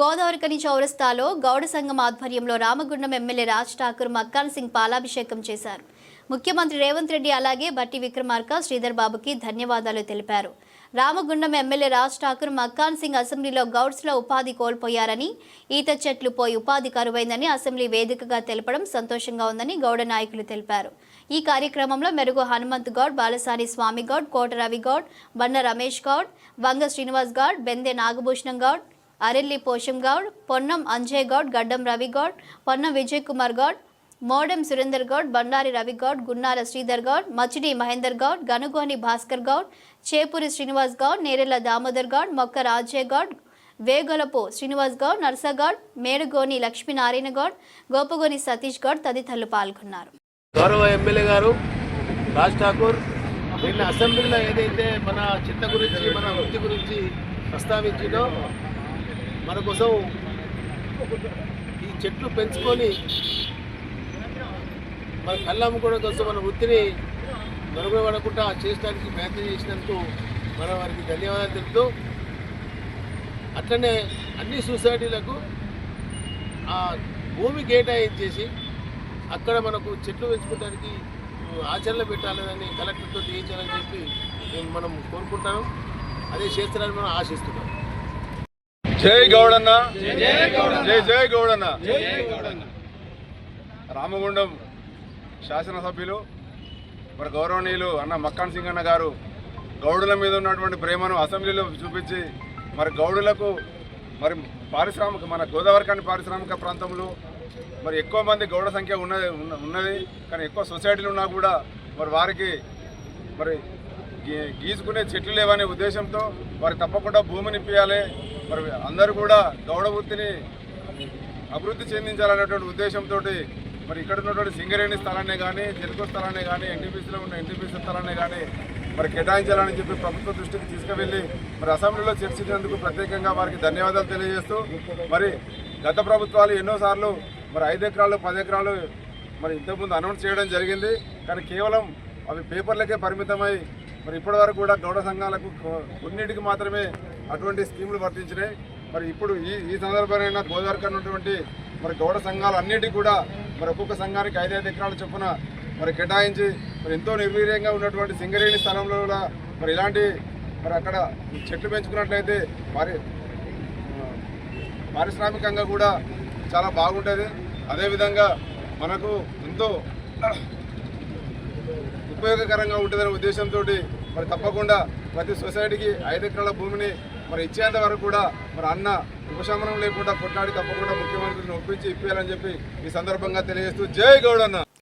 గోదావరికని చౌరస్తాలో గౌడ సంఘం ఆధ్వర్యంలో రామగుండం ఎమ్మెల్యే రాజ్ ఠాకూర్ మక్కాన్ సింగ్ పాలాభిషేకం చేశారు. ముఖ్యమంత్రి రేవంత్ రెడ్డి అలాగే బట్టి విక్రమార్క శ్రీధర్ బాబుకి ధన్యవాదాలు తెలిపారు. రామగుండం ఎమ్మెల్యే రాజ్ ఠాకూర్ మక్కాన్ సింగ్ అసెంబ్లీలో గౌడ్స్లో ఉపాధి కోల్పోయారని ఈత చెట్లు పోయి ఉపాధి కరువైందని అసెంబ్లీ వేదికగా తెలపడం సంతోషంగా ఉందని గౌడ నాయకులు తెలిపారు. ఈ కార్యక్రమంలో మెరుగు హనుమంత్ గౌడ్ బాలసాని స్వామి గౌడ్ కోట రవి గౌడ్ బండ రమేష్ గౌడ్ వంగ శ్రీనివాస్ గౌడ్ బెందే నాగభూషణం గౌడ్ అరెల్లి పోషం గౌడ్ పొన్నం అంజయ్ గౌడ్ గడ్డం రవి గౌడ్ పొన్నం విజయ్ కుమార్ గౌడ్ మోడెం సురేందర్ గౌడ్ బండారి రవి గౌడ్ గున్నాల శ్రీధర్ గౌడ్ మచిడి మహేందర్ గౌడ్ గనుగోని భాస్కర్ గౌడ్ చేపూరి శ్రీనివాస్ గౌడ్ నేరెల దామోదర్ గౌడ్ మొక్క రాజయ్య గౌడ్ వేగొలపు శ్రీనివాస్ గౌడ్ నర్సగౌడ్ మేడుగోని లక్ష్మీనారాయణ గౌడ్ గోపగోని సతీష్ గౌడ్ తదితరులు పాల్గొన్నారు. గౌరవ ఎమ్మెల్యే గారు రాజ్ ఠాకూర్ నిన్న అసెంబ్లీలో ఏదైతే మన చిత్త గురించి మన వృత్తి గురించి ప్రస్తావించిందో మన కోసం ఈ చెట్లు పెంచుకొని మన కళ్ళు కూడా కోసం మన వృత్తిని మరుగుపడకుండా చేసడానికి ప్రయత్నం చేసినందుకు మనం వారికి ధన్యవాదాలు తెలుపుతూ అట్లనే అన్ని సొసైటీలకు ఆ భూమి కేటాయించేసి అక్కడ మనకు చెట్లు పెంచుకోవడానికి ఆచరణ పెట్టాలని కలెక్టర్తో చేయించాలని చెప్పి మనం కోరుకుంటాం అదే చేస్తారని మనం ఆశిస్తున్నాం. జై గౌడన్న. జై జై గౌడన్న. రామగుండం శాసనసభ్యులు మరి గౌరవనీయులు అన్న మక్కాన్ సింగ్ అన్న గారు గౌడుల మీద ఉన్నటువంటి ప్రేమను అసెంబ్లీలో చూపించి మరి గౌడులకు మరి పారిశ్రామిక మన గోదావరికాని పారిశ్రామిక ప్రాంతంలో మరి ఎక్కువ మంది గౌడ సంఖ్య ఉన్నది ఉన్న- ఉన్నది కానీ ఎక్కువ సొసైటీలు ఉన్నా కూడా మరి వారికి మరి గీ- గీసుకునే చెట్లు లేవనే ఉద్దేశంతో వారికి తప్పకుండా భూమిని ఇప్పియాలి మరి అందరూ కూడా గౌడ వృత్తిని అభివృద్ధి చెందించాలనేటువంటి ఉద్దేశంతో మరి ఇక్కడ ఉన్నటువంటి సింగరేణి స్థలాన్ని కానీ తెలుగు స్థలాన్ని కానీ ఎన్టీపీసీలో ఉన్న ఎన్టీపీసీ స్థలాన్ని కానీ మరి కేటాయించాలని చెప్పి ప్రభుత్వ దృష్టికి తీసుకువెళ్ళి మరి అసెంబ్లీలో చర్చించినందుకు ప్రత్యేకంగా వారికి ధన్యవాదాలు తెలియజేస్తూ మరి గత ప్రభుత్వాలు ఎన్నోసార్లు మరి ఐదు ఎకరాలు పది ఎకరాలు మరి ఇంతకుముందు అనౌన్స్ చేయడం జరిగింది. కానీ కేవలం అవి పేపర్లకే పరిమితమై మరి ఇప్పటివరకు కూడా గౌడ సంఘాలకు కొన్నిటికి మాత్రమే అటువంటి స్కీములు వర్తించినాయి. మరి ఇప్పుడు ఈ ఈ సందర్భమైన గోదావరికి ఉన్నటువంటి మరి గౌడ సంఘాలు అన్నిటికీ కూడా మరి ఒక్కొక్క సంఘానికి ఐదైదు ఎకరాల చొప్పున మరి కేటాయించి మరి ఎంతో నిర్వీర్యంగా ఉన్నటువంటి సింగరేణి స్థలంలో కూడా మరి ఇలాంటి మరి అక్కడ చెట్లు పెంచుకున్నట్లయితే మరి పారిశ్రామికంగా కూడా చాలా బాగుంటుంది. అదేవిధంగా మనకు ఎంతో ఉపయోగకరంగా ఉంటుందనే ఉద్దేశంతో మరి తప్పకుండా ప్రతి సొసైటీకి ఐదు ఎకరాల భూమిని మరి ఇచ్చేంత వరకు కూడా మరి అన్న ఉపశమనం లేకుండా కొట్లాడి తప్పకుండా ముఖ్యమంత్రిని ఒప్పించి ఇప్పించాలని చెప్పి ఈ సందర్భంగా తెలియజేస్తూ జై గౌడన్న.